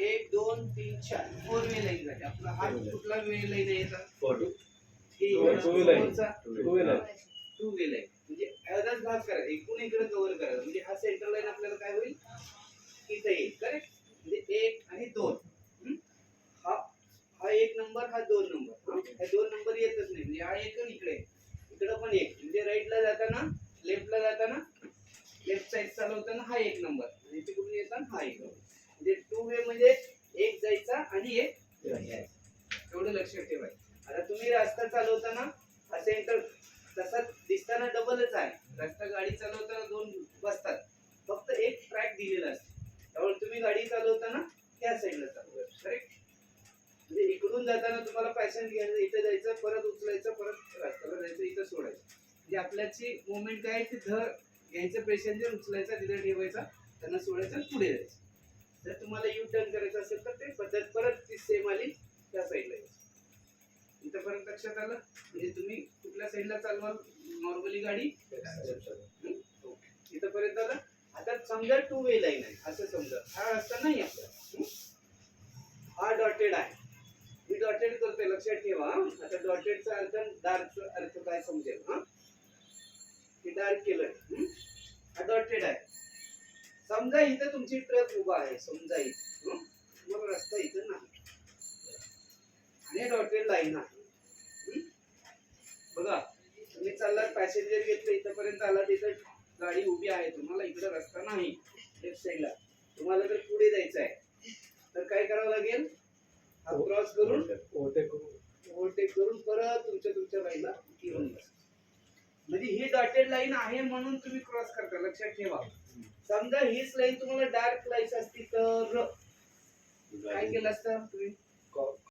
एक दोन तीन चार. फोर लाईन झाली आपला हा कुठला वे लाईन. फोरचा two wheeler two way line म्हणजे अर्धाच भाग करायचा. एकूण इकडे कव्हर करायचा. म्हणजे हा सेंटर लाईन आपल्याला काय होईल? इथे येईल. करेक्ट म्हणजे एक आणि दोन? हा हा एक नंबर हा दोन नंबर हा? दोन नंबर येतच नाही. म्हणजे हा एक इकडे. इकडं पण एक. म्हणजे राईटला जाताना लेफ्टला जाताना लेफ्ट साईड चालवताना हा एक नंबर आणि तिकडून येताना हा एक नंबर म्हणजे टू वे म्हणजे एक जायचा आणि एक यायचा. एवढं लक्षात ठेवायचं. आता तुम्ही रस्ता चालवताना हा सेंटर तसा दिसताना डबलच आहे. रस्ता गाडी चालवताना दोन बसतात. फक्त एक ट्रॅक दिलेला असतो. त्यामुळे तुम्ही गाडी चालवताना त्या साईडला चालवा करेक्ट म्हणजे इकडून जाताना तुम्हाला पॅशन घ्यायचं इथे जायचं परत उचलायचं परत रस्त्याला जायचं इथं सोडायचं. म्हणजे आपल्याची मुवमेंट काय आहे ते धर घ्यायचं पॅसेंजर उचलायचा तिथे ठेवायचा त्यांना सोडायचं आणि पुढे जायचं. जर तुम्हाला यू टर्न करायचं असेल तर ते पद्धत परत ती सेम आली त्या साईडला यायची इथंपर्यंत लक्षात आलं? म्हणजे तुम्ही कुठल्या साईडला चालवाल? नॉर्मली गाडी? इथंपर्यंत आलं? आता समजा टू वे लाईन आहे. असं समजा. हा रस्ता नाही आपला. हा? डॉटेड आहे. मी डॉटेड करतोय. लक्षात ठेवा आता डॉटेडचा अर्थ डार्कचा अर्थ काय समजेल? हा? हे डार्क केलंय. हा? डॉटेड आहे. समजा इथं तुमची ट्रक उभा आहे समजा इथं? मग रस्ता इथं नाही. आणि डॉटेड लाईन आहे? बघा तुम्ही चाललात पॅसेंजर घेतलं इथपर्यंत आला तिथं गाडी उभी आहे तुम्हाला इकडे रस्ता नाही लेफ्ट साईडला तुम्हाला जर पुढे जायचं आहे. तर काय करावं लागेल? हा. क्रॉस करून ओव्हरटेक करून. परत तुमच्या तुमच्या लाईनला घेऊन बसा म्हणजे ही डॉटेड लाईन आहे म्हणून तुम्ही क्रॉस करता. लक्षात ठेवा. समजा हीच लाईन तुम्हाला डार्क लाईन असती तर काय केलं असतं? तुम्ही